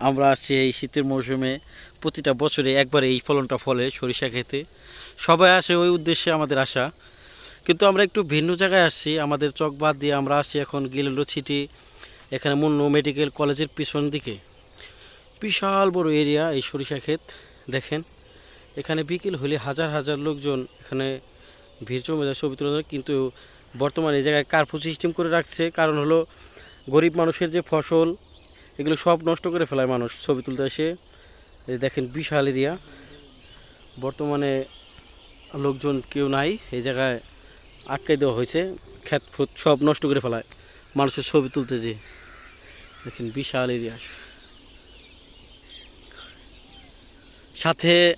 আমরা আসছি এই শীতের মৌসুমে প্রতিটা বছরে একবার এই ফলনটা ফলে সরিষা খেতে। সবাই আসে ওই উদ্দেশ্যে আমাদের আসা কিন্তু আমরা একটু ভিন্ন জায়গায় আসছি, আমাদের চক বাদ দিয়ে আমরা আসছি এখন গিলেন্ডো সিটি, এখানে মুন্নু মেডিকেল কলেজের পিছন দিকে। বিশাল বড় এরিয়া এই সরিষা ক্ষেত, দেখেন। এখানে বিকেল হলে হাজার হাজার লোকজন এখানে ভিড় জমে যায় ছবি তুলে কিন্তু বর্তমানে এই জায়গায় কার্ফু সিস্টেম করে রাখছে। কারণ হলো গরিব মানুষের যে ফসল এগুলো সব নষ্ট করে ফেলায় মানুষ। ছবি তুলতে এই দেখেন বিশাল এরিয়া। বর্তমানে লোকজন কেউ নাই। এই জায়গায় আটকে দেওয়া হয়েছে। ক্ষেত ফুত সব নষ্ট করে ফেলায়। মানুষের ছবি তুলতে যে। দেখেন বিশাল এরিয়া। সাথে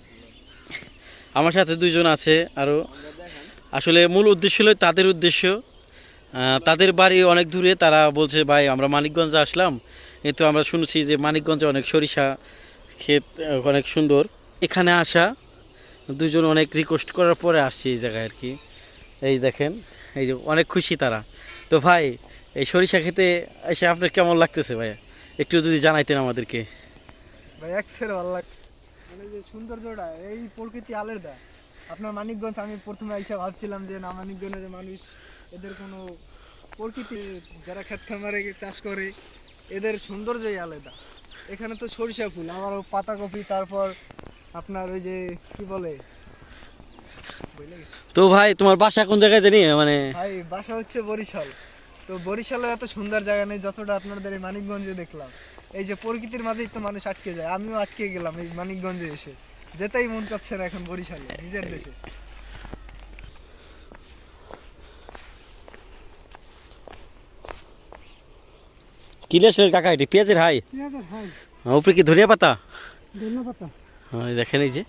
আমার সাথে দুইজন আছে আরও আসলে মূল উদ্দেশ্য হলো তাদের উদ্দেশ্য। তাদের বাড়ি অনেক দূরে। তারা বলছে, ভাই, আমরা মানিকগঞ্জে আসলাম। কিন্তু আমরা শুনছি যে মানিকগঞ্জে অনেক সরিষা ক্ষেত অনেক সুন্দর। এখানে আসা, দুজন অনেক রিকোয়েস্ট করার পরে আসছি এই জায়গায় আর কি। এই দেখেন, এই যে অনেক খুশি তারা। তো ভাই, এই সরিষা খেতে এসে আপনার কেমন লাগতেছে ভাই একটু যদি জানাইতেন আমাদেরকে। ভাই একসের ভালো লাগে মানে যে সৌন্দর্যটা, এই প্রকৃতি আলাদা আপনার মানিকগঞ্জ আমি প্রথমে এসে ভাবছিলাম যে না মানিকগঞ্জের মানুষ এদের কোনো প্রকৃতি যারা ক্ষেত খামারে চাষ করে এদের সৌন্দর্যই আলাদা। এখানে তো সরিষা ফুল আবার পাতাকপি তারপর আপনার ওই যে কি বলে? তো ভাই তোমার বাসা কোন জায়গায় জানি? মানে ভাই বাসা হচ্ছে বরিশাল। তো বরিশালে এত সুন্দর জায়গা নেই যতটা আপনাদের এই মানিকগঞ্জে দেখলাম। এই যে প্রকৃতির মাঝেই তো মানুষ আটকে যায় আমিও আটকে গেলাম এই মানিকগঞ্জে এসে। যেতেই মন চাচ্ছে না এখন বরিশালে নিজের দেশে। কি কাকা এটি পেঁয়াজের হাই? হ্যাঁ, উপরে কি ধনিয়া পাতা? ধন্যবাদ হ্যাঁ এই দেখেন এই যে।